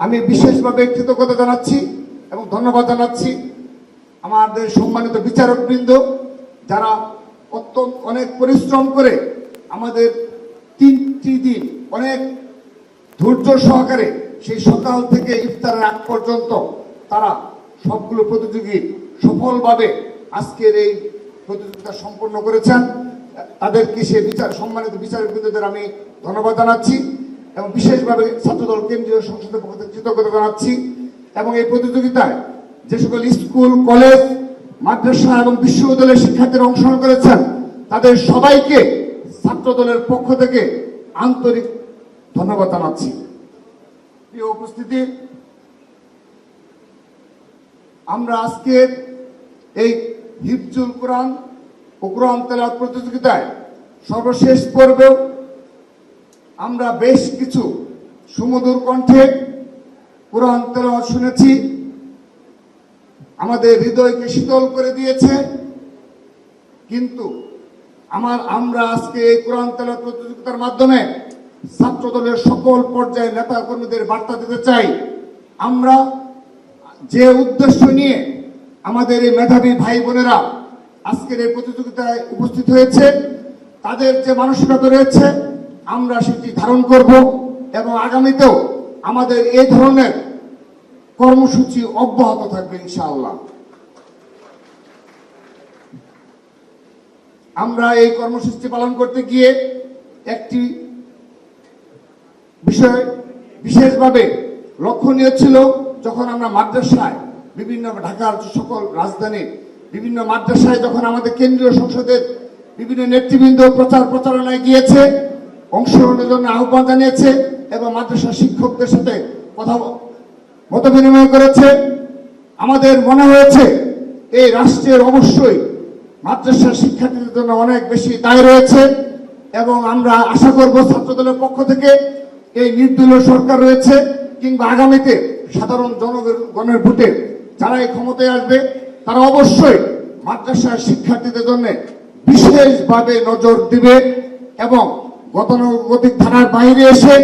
আমি বিশেষভাবে কৃতজ্ঞতা জানাচ্ছি এবং ধন্যবাদ জানাচ্ছি আমাদের সম্মানিত বিচারকবৃন্দ, যারা অত্যন্ত অনেক পরিশ্রম করে আমাদের তিনটি দিন অনেক ধৈর্য সহকারে সেই সকাল থেকে ইফতারের আগ পর্যন্ত তারা সবগুলো প্রতিযোগী সফলভাবে আজকের এই প্রতিযোগিতা সম্পন্ন করেছেন। তাদেরকে সে বিচার সম্মানিত বিচারকবৃন্দদের আমি ধন্যবাদ জানাচ্ছি। এবং বিশেষভাবে ছাত্রদল কেন্দ্রীয় সংসদের পক্ষ থেকে কৃতজ্ঞতা জানাচ্ছি এবং এই প্রতিযোগিতায় যে সকল স্কুল, কলেজ, মাদ্রাসা এবং বিশ্ববিদ্যালয়ের শিক্ষার্থীরা অংশগ্রহণ করেছেন, তাদের সবাইকে ছাত্রদলের পক্ষ থেকে আন্তরিক ধন্যবাদ জানাচ্ছি। প্রিয় উপস্থিতি, আমরা আজকে এই হিফজুল কোরআন ও কোরআন তেলাওয়াত প্রতিযোগিতায় সর্বশেষ পর্বেও আমরা বেশ কিছু সুমধুর কণ্ঠে কোরআন তেলাওয়াত শুনেছি। আমাদের হৃদয়কে শীতল করে দিয়েছে। কিন্তু আমার, আমরা আজকে এই কোরআন তেলাওয়াত প্রতিযোগিতার মাধ্যমে ছাত্র দলের সকল পর্যায়ের নেতা কর্মীদের বার্তা দিতে চাই। আমরা যে উদ্দেশ্য নিয়ে আমাদের এই মেধাবী ভাই বোনেরা আজকের এই প্রতিযোগিতায় উপস্থিত হয়েছে, তাদের যে মানসিকতা রয়েছে আমরা সেটি ধারণ করব এবং আগামীতেও আমাদের এই ধরনের কর্মসূচি অব্যাহত থাকবে, ইনশাআল্লাহ। আমরা এই কর্মসূচি পালন করতে গিয়ে একটি বিষয় বিশেষভাবে লক্ষণীয় ছিল, যখন আমরা মাদ্রাসায় বিভিন্ন ঢাকার সকল রাজধানী, বিভিন্ন মাদ্রাসায় যখন আমাদের কেন্দ্রীয় সংসদের বিভিন্ন নেতৃবৃন্দ প্রচার প্রচারণায় গিয়েছে অংশগ্রহণের জন্য আহ্বান জানিয়েছে এবং মাদ্রাসা শিক্ষকদের সাথে কথা মত বিনিময় করেছে। আমাদের মনে হয়েছে এই রাষ্ট্রের অবশ্যই মাদ্রাসা শিক্ষার্থীদের জন্য অনেক বেশি দায় রয়েছে এবং আমরা আশা করব ছাত্রদলের পক্ষ থেকে এই নির্দলীয় সরকার রয়েছে কিংবা আগামীতে সাধারণ জনগণের ভোটে যারা এই ক্ষমতায় আসবে, তারা অবশ্যই মাদ্রাসা শিক্ষার্থীদের জন্য বিশেষভাবে নজর দিবে এবং গতানুগতিক ধারার বাইরে এসে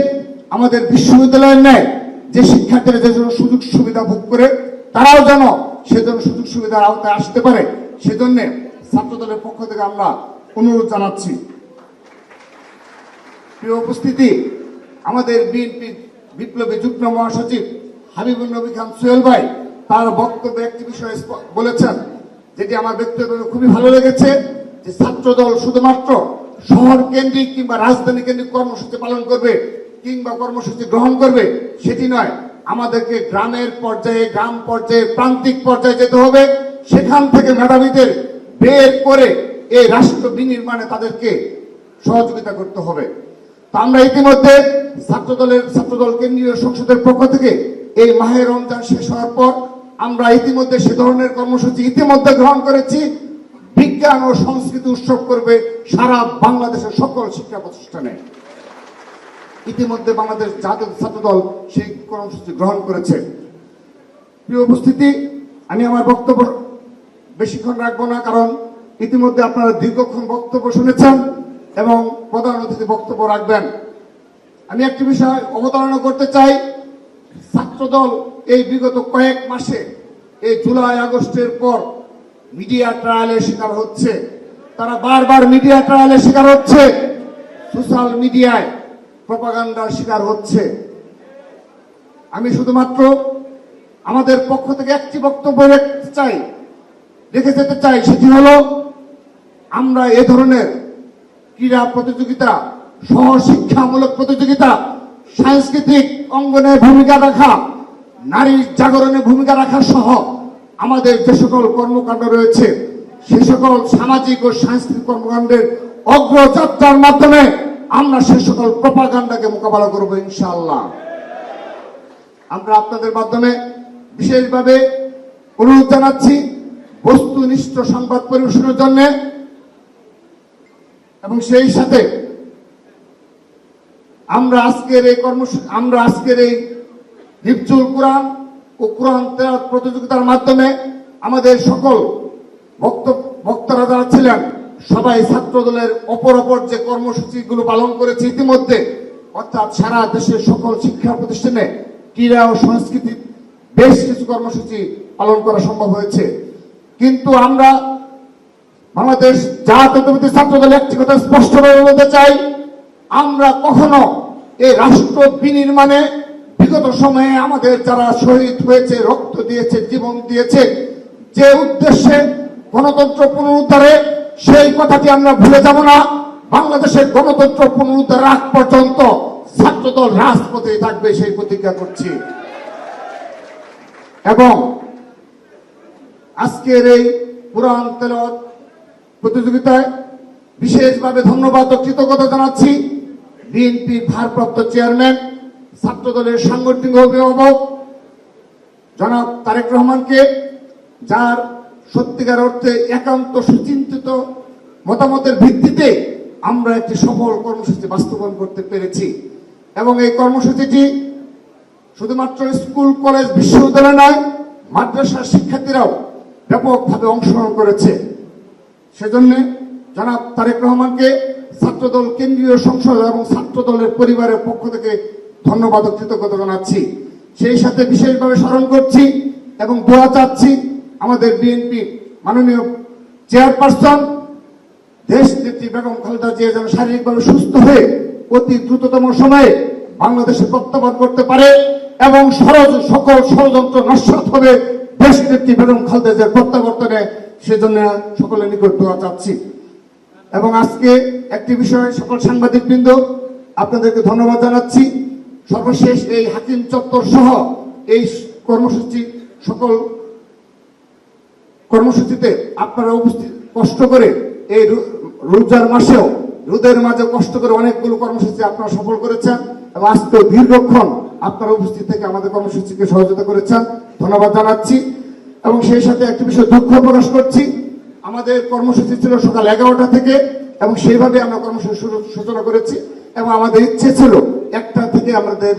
আমাদের বিশ্ববিদ্যালয়ের ন্যায় যে শিক্ষার্থীরা যে জন্য সুযোগ সুবিধা ভোগ করে, তারাও যেন সেজন্য সুযোগ সুবিধার আওতায় আসতে পারে, সেজন্য ছাত্রদলের পক্ষ থেকে আমরা অনুরোধ জানাচ্ছি। প্রিয় উপস্থিতি, আমাদের বিএনপি বিপ্লবী যুগ্ম মহাসচিব হাবিবুল নবী খান সোহেল ভাই, তার বক্তব্যে একটি বিষয় বলেছেন, যেটি আমার ব্যক্তিগত খুবই ভালো লেগেছে, যে ছাত্রদল শুধুমাত্র শহর কেন্দ্রিক কিংবা রাজধানী কেন্দ্রিক কর্মসূচি পালন করবে কিংবা কর্মসূচি গ্রহণ করবে, সেটি নয়। আমাদেরকে গ্রামের পর্যায়ে, গ্রাম পর্যায়ে, প্রান্তিক পর্যায়ে যেতে হবে। সেখান থেকে মেধাবীদের বের করে এই রাষ্ট্র বিনির্মাণে তাদেরকে সহযোগিতা করতে হবে। তো আমরা ইতিমধ্যে ছাত্রদলের, ছাত্রদল কেন্দ্রীয় সংসদের পক্ষ থেকে এই মাহের রমজান শেষ হওয়ার পর আমরা ইতিমধ্যে সে ধরনের কর্মসূচি ইতিমধ্যে গ্রহণ করেছি। বিজ্ঞান ও সংস্কৃতি উৎসব করবে সারা বাংলাদেশের সকল শিক্ষা প্রতিষ্ঠানে। ইতিমধ্যে বাংলাদেশ জাতীয় ছাত্রদল সেই কর্মসূচি গ্রহণ করেছে। প্রিয় উপস্থিতি, আমি আমার বক্তব্য বেশিক্ষণ রাখব না, কারণ ইতিমধ্যে আপনারা দীর্ঘক্ষণ বক্তব্য শুনেছেন এবং প্রধান অতিথি বক্তব্য রাখবেন। আমি একটি বিষয় অবতারণা করতে চাই। ছাত্রদল এই বিগত কয়েক মাসে, এই জুলাই আগস্টের পর মিডিয়া ট্রায়ালের শিকার হচ্ছে। তারা বারবার মিডিয়া ট্রায়ালের শিকার হচ্ছে। সোশ্যাল মিডিয়ায় প্রপাগান্ডার শিকার হচ্ছে। আমি শুধুমাত্র আমাদের পক্ষ থেকে একটি বক্তব্য রাখতে চাই, রেখে যেতে চাই সেটি হলো, আমরা এ ধরনের ক্রীড়া প্রতিযোগিতা সহ শিক্ষামূলক প্রতিযোগিতা, সাংস্কৃতিক অঙ্গনে ভূমিকা রাখা নারীর জাগরণে ভূমিকা রাখা সহ আমাদের যে সকল কর্মকাণ্ড রয়েছে, সে সকল সামাজিক ও সাংস্কৃতিক কর্মকাণ্ডের অগ্রযাত্রার মাধ্যমে আমরা সে সকল প্রপাগান্ডাকে মোকাবেলা করব ইনশাআল্লাহ। আমরা আপনাদের মাধ্যমে বিশেষভাবে অনুরোধ জানাচ্ছি বস্তুনিষ্ঠ সংবাদ পরিবেশনের জন্য এবং সেই সাথে আমরা আজকের এই কর্মসূচি আমরা আজকের এই হিফজুল কোরআন প্রতিযোগিতার মাধ্যমে আমাদের সকল বক্তব্য বক্তারা যারা ছিলেন, সবাই ছাত্র দলের অপর অপর যে কর্মসূচিগুলো পালন করেছে ইতিমধ্যে, অর্থাৎ সারা দেশের সকল শিক্ষা প্রতিষ্ঠানে ক্রীড়া ও সংস্কৃতি বেশ কিছু কর্মসূচি পালন করা সম্ভব হয়েছে। কিন্তু আমরা বাংলাদেশ জাতীয়তাবাদী ছাত্র দল একটি কথা স্পষ্টভাবে বলতে চাই, আমরা কখনো এই রাষ্ট্র বিনির্মাণে বিগত সময়ে আমাদের যারা শহীদ হয়েছে, রক্ত দিয়েছে, জীবন দিয়েছে, যে উদ্দেশ্যে গণতন্ত্র পুনরুদ্ধারে, সেই কথাটি আমরা ভুলে যাব না। বাংলাদেশের গণতন্ত্র পুনরুদ্ধার আগ পর্যন্ত ছাত্রদল রাজপথে থাকবে সেই প্রতিজ্ঞা করছি। এবং আজকের এই পুরাণ তেলত প্রতিযোগিতায় বিশেষভাবে ধন্যবাদ ও কৃতজ্ঞতা জানাচ্ছি। বিএনপির ভারপ্রাপ্ত চেয়ারম্যান ছাত্র দলের সাংগঠনিক অভিভাবক জনাব তারেক রহমানকে, যার সত্যিকার অর্থে একান্ত সুচিন্তিত মতামতের ভিত্তিতে আমরা একটি সফল কর্মসূচি বাস্তবায়ন করতে পেরেছি। এবং এই কর্মসূচিটি শুধুমাত্র স্কুল, কলেজ, বিশ্ববিদ্যালয় নয়, মাদ্রাসার শিক্ষার্থীরাও ব্যাপকভাবে অংশগ্রহণ করেছে। সেজন্য জনাব তারেক রহমানকে ছাত্রদল কেন্দ্রীয় সংসদ এবং ছাত্রদলের পরিবারের পক্ষ থেকে ধন্যবাদ কৃতজ্ঞতা জানাচ্ছি। সেই সাথে বিশেষভাবে স্মরণ করছি এবং দোয়া চাচ্ছি আমাদের বিএনপি মাননীয় চেয়ারপারসন দেশ নেত্রী বেগম খালেদা জিয়া যেন শারীরিকভাবে সুস্থ হয়ে অতি দ্রুততম সময়ে বাংলাদেশে প্রত্যাবর্তন করতে পারে এবং সরজ সকল ষড়যন্ত্র নস্বাত হবে দেশ নেত্রী বেগম খালেদা জিয়ার প্রত্যাবর্তনে, সেজন্য সকলের নিকট দোয়া চাচ্ছি। এবং আজকে একটি বিষয়ে সকল সাংবাদিক বৃন্দ আপনাদেরকে ধন্যবাদ জানাচ্ছি। সর্বশেষ এই হাকিম চত্বর সহ এই কর্মসূচি সকল কর্মসূচিতে আপনারা উপস্থিত কষ্ট করে এই রোজার মাসেও, রোদের মাঝে কষ্ট করে অনেকগুলো কর্মসূচি আপনারা সফল করেছেন এবং আজকে দীর্ঘক্ষণ আপনারা উপস্থিত থেকে আমাদের কর্মসূচিকে সহযোগিতা করেছেন। ধন্যবাদ জানাচ্ছি। এবং সেই সাথে একটি বিষয় দুঃখ প্রকাশ করছি। আমাদের কর্মসূচি ছিল সকাল এগারোটা থেকে এবং সেইভাবে আমরা কর্মসূচি সূচনা করেছি এবং আমাদের ইচ্ছে ছিল একটা থেকে আমাদের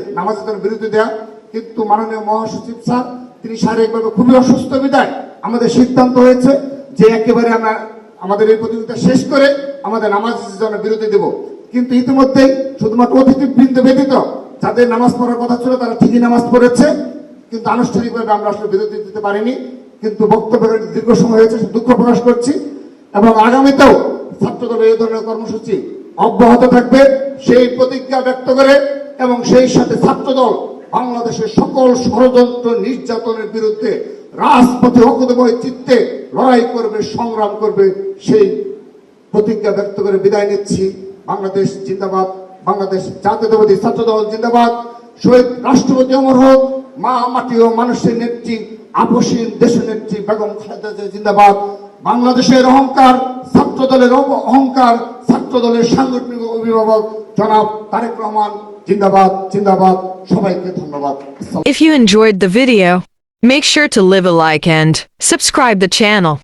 জন্য বিরতি দেওয়া কিন্তু মাননীয় মহাসচিব স্যার, তিনি শারীরিকভাবে খুবই অসুস্থ বিদায় আমাদের সিদ্ধান্ত হয়েছে যে একেবারে আমরা আমাদের এই প্রতিযোগিতা শেষ করে আমাদের নামাজের জন্য বিরতি দেব। কিন্তু ইতিমধ্যেই শুধুমাত্র অতিথিবৃন্দ ব্যতীত যাদের নামাজ পড়ার কথা ছিল তারা ঠিকই নামাজ পড়েছে, কিন্তু আনুষ্ঠানিকভাবে আমরা আসলে বিরতি দিতে পারিনি। কিন্তু বক্তব্যের দীর্ঘ সময় হয়েছে দুঃখ প্রকাশ করছি এবং আগামীতেও ছাত্রদলের এই ধরনের কর্মসূচি অব্যাহত থাকবে সেই প্রতিজ্ঞা ব্যক্ত করে এবং সেই সাথে ছাত্রদল বাংলাদেশের সকল ষড়যন্ত্র নির্যাতনের বিরুদ্ধে রাজপথে অকুতময় চিত্তে লড়াই করবে, সংগ্রাম করবে, সেই প্রতিজ্ঞা ব্যক্ত করে বিদায় নিচ্ছি। বাংলাদেশ জিন্দাবাদ। বাংলাদেশ জাতীয়তাবাদী ছাত্রদল জিন্দাবাদ। শহীদ রাষ্ট্রপতি অমর হোক, মা, মাটি ও মানুষের নেত্রী আপসীন দেশ নেত্রী বেগম খালেদা জিন্দাবাদ। বাংলাদেশের অহংকার ছাত্রদলের অহ- অহংকার ছাত্রদলের সাংগঠনিক অভিভাবক জনাব তারেক রহমান জিন্দাবাদ জিন্দাবাদ সবাইকে ধন্যবাদ আসসালাম। If you enjoyed the video, make sure to leave a like and subscribe the channel.